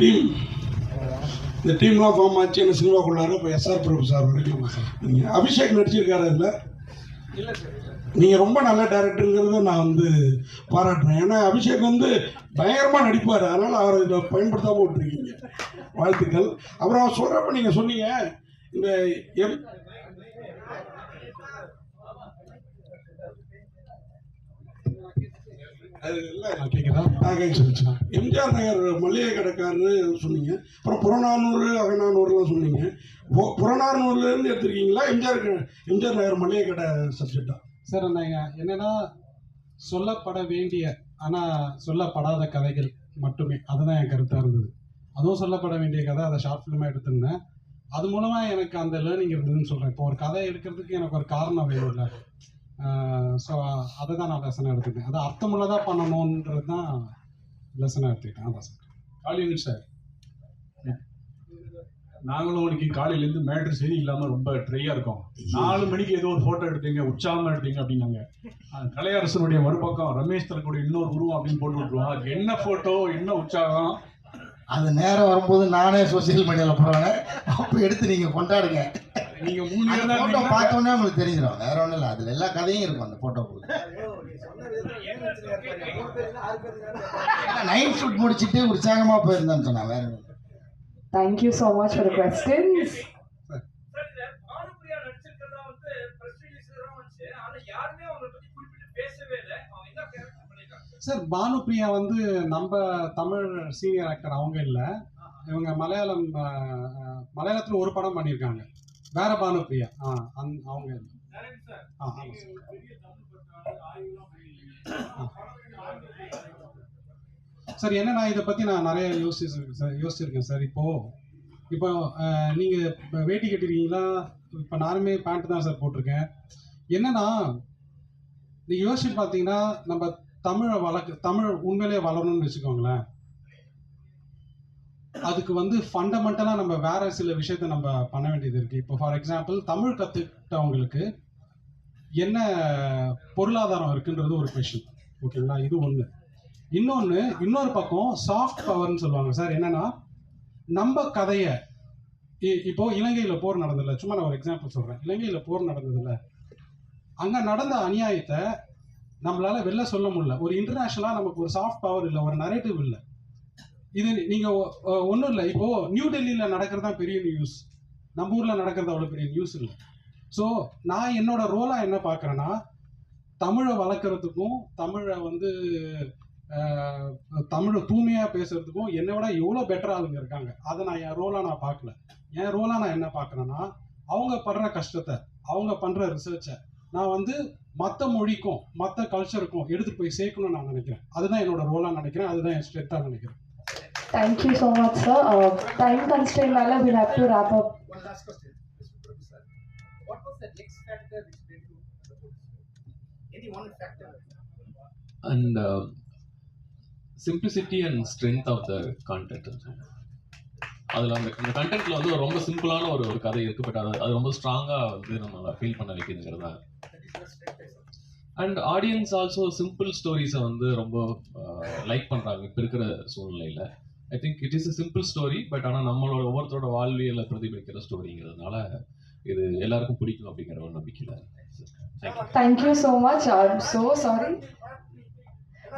Team இந்த டீம்லாம் form ஆச்சு என்ன சினிமாக்குள்ளார இப்போ எஸ்ஆர் பிரபு சார் நீங்கள் அபிஷேக் நடிச்சிருக்காரு அதில் நீங்கள் ரொம்ப நல்ல டேரக்டருங்கிறத நான் வந்து பாராட்டுறேன். ஏன்னா அபிஷேக் வந்து பயங்கரமாக நடிப்பார். அதனால் அவரை இதை பயன்படுத்தாமல் விட்டுருக்கீங்க. வாழ்த்துக்கள். அப்புறம் அவர் சொல்கிறப்ப நீங்கள் சொன்னீங்க இந்த எம் அது இல்லை கேட்குதா ஆக சொல்லிச்சுனா எம்ஜிஆர் நகர் மளிகை கடைக்காரரு சொன்னீங்க. அப்புறம் புறநானூறு அகநானூறுலாம் சொன்னீங்க. புறநானூறுலேருந்து எடுத்திருக்கீங்களா? எம்ஜிஆர் எம்ஜிஆர் நகர் மளிகை கடை சப்ஜெக்டா சார் நாங்க என்னன்னா சொல்லப்பட வேண்டிய ஆனால் சொல்லப்படாத கதைகள் மட்டுமே. அதுதான் என் கருத்தாக இருந்தது. அதுவும் சொல்லப்பட வேண்டிய கதை அதை ஷார்ட் ஃபிலிமாக எடுத்திருந்தேன். அது மூலமாக எனக்கு அந்த லேர்னிங் இருந்ததுன்னு சொல்கிறேன் இப்போ ஒரு கதை எடுக்கிறதுக்கு எனக்கு ஒரு காரணம் வேணும்ல. ஸோ அதை தான் நான் லெசனாக எடுத்துக்கிட்டேன். அதை அர்த்தமுள்ளதாக பண்ணணுன்றது தான் லெசனாக எடுத்துக்கிட்டேன். அதான் சார் காளியன் சார் நாங்களும் இன்னைக்கு காலையிலேருந்து மேட்ரு சரி இல்லாமல் ரொம்ப ட்ரையாக இருக்கோம். நாலு மணிக்கு ஏதோ ஒரு ஃபோட்டோ எடுத்தீங்க உற்சாகமாக எடுத்தீங்க அப்படின்னாங்க. கலையரசனுடைய மறுபக்கம் ரமேஷ் தரக்கூடிய இன்னொரு உருவம் அப்படின்னு போட்டு விட்டுருவோம் அது என்ன ஃபோட்டோ என்ன உற்சாகம்? அது நேரம் வரும்போது நானே சோசியல் மீடியாவில் போடுறேன் அப்போ எடுத்து நீங்கள் கொண்டாடுங்க. நீங்க மூணு அந்த இருந்தீங்கன்னா பார்த்தோன்னே உங்களுக்கு தெரிஞ்சிடும் வேற ஒன்றும் இல்லை. அதில் எல்லா கதையும் இருக்கும் அந்த ஃபோட்டோக்குள்ள நைட் ஷூட் முடிச்சிட்டு உற்சாகமாக போயிருந்தேன்னு சொன்னேன் வேற ஒண்ணும் you so much for the questions. Sir Bhanupriya வந்து நம்ம தமிழ் சீனியர் ஆக்டர் அவங்க இல்லை. இவங்க மலையாளம் மலையாளத்தில் ஒரு படம் பண்ணியிருக்காங்க வேற பானுப்ரியா ஆ அந் அவங்க. ஆ ஆமாம் சார் சார் என்ன நான் இதை பற்றி நான் நிறைய யோசிச்சிருக்கேன் சார் யோசிச்சிருக்கேன். சார் இப்போது இப்போ நீங்கள் இப்போ வேட்டி கட்டிருக்கீங்களா? இப்போ நானுமே பேண்ட் தான் சார் போட்டிருக்கேன். என்னன்னா நீங்கள் யோசிச்சு பார்த்தீங்கன்னா நம்ம தமிழை வளர்க்க தமிழ் உண்மையிலேயே வளரணும்னு வச்சுக்கோங்களேன். அதுக்கு வந்து ஃபண்டமெண்டலாக நம்ம வேற சில விஷயத்த நம்ம பண்ண வேண்டியது இருக்கு. இப்போ ஃபார் எக்ஸாம்பிள் தமிழ் கற்றுக்கிட்டவங்களுக்கு என்ன பொருளாதாரம் இருக்குன்றது ஒரு கொஷின் ஓகேங்களா இது ஒன்று இன்னொன்று இன்னொரு பக்கம் சாஃப்ட் பவர்னு சொல்லுவாங்க. சார் என்னன்னா நம்ம கதையை இப்போ இலங்கையில் போர் நடந்ததில்ல சும்மா நான் ஒரு எக்ஸாம்பிள் சொல்கிறேன் இலங்கையில் போர் நடந்ததில்ல அங்கே நடந்த அநியாயத்தை நம்மளால வெளில சொல்ல முடியல. ஒரு இன்டர்நேஷனலாக நமக்கு ஒரு சாஃப்ட் பவர் இல்லை ஒரு நரேட்டிவ் இல்லை. இது நீங்கள் ஒன்றும் இல்லை. இப்போ நியூ டெல்லியில் நடக்கிறதா பெரிய நியூஸ் நம்ம ஊரில் நடக்கிறது அவ்வளோ பெரிய நியூஸ் இல்லை. ஸோ நான் என்னோட ரோலாக என்ன பார்க்குறேன்னா தமிழை வளர்க்குறதுக்கும் தமிழை வந்து தமிழை தூய்மையாக பேசுறதுக்கும் என்னை விட எவ்வளோ பெட்டர் ஆளுங்க இருக்காங்க. அதை நான் என் ரோலாக நான் பார்க்கல என் ரோலாக நான் என்ன பார்க்குறேன்னா அவங்க படுற கஷ்டத்தை அவங்க பண்ணுற ரிசர்ச்சை நான் வந்து மற்ற மொழிக்கும் மற்ற கல்ச்சருக்கும் எடுத்துகிட்டு போய் சேர்க்கணும்னு நான் நினைக்கிறேன். அதுதான் என்னோட ரோலாக நினைக்கிறேன். அதுதான் என் ஸ்ட்ரென்த்தாக நினைக்கிறேன். Thank you so much, sir. Uh, time constraint, Nala, we'll have to wrap up. One last question, Mr. Prabhu sir. What was the X factor which made you support this film? Any one factor? and uh, simplicity and strength of the content அதில் அந்த அந்த கண்டென்ட்ல வந்து ஒரு ரொம்ப சிம்பிளான ஒரு ஒரு கதை இருக்கு பட் அது அது ரொம்ப ஸ்ட்ராங்காக வந்து நம்மளை ஃபீல் பண்ண வைக்குதுங்கிறது தான். அண்ட் ஆடியன்ஸ் ஆல்சோ சிம்பிள் ஸ்டோரிஸை வந்து ரொம்ப லைக் பண்ணுறாங்க இப்போ இருக்கிற சூழ்நிலையில் I think it is a simple story but ஆனால் நம்மளோட ஒவ்வொருத்தரோட வாழ்வியலை பிரதிபலிக்கிற ஸ்டோரிங்கிறதுனால இது எல்லாருக்கும் பிடிக்கும் அப்படிங்கிற ஒரு நம்பிக்கையில் thank you Thank you so much. I'm so sorry.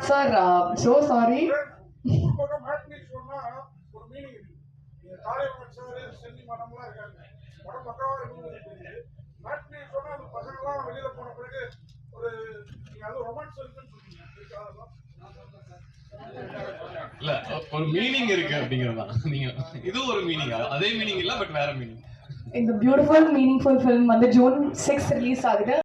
Sir, uh, so sorry. ஒரு பக்கம் மேட்னி சொன்னா ஒரு மீனிங் இருக்கு நீங்க காளையம்மன் சார் சென்னி மடம்லாம் இருக்காங்க படம் பக்கவா இருக்குது மேட்னி சொன்னா அந்த பசங்கள்லாம் வெளியில போன பிறகு ஒரு நீங்க அது ரொமான்ஸ் இருக்குன்னு சொன்னீங்க இருக்காதா? இல்ல ஒரு மீனிங் இருக்கு அப்படிங்கிறது நீங்க இது ஒரு மீனிங் அதே மீனிங் இல்ல பட் வேற meaning beautiful, meaningful film, on the June 6th release, ஆகுது.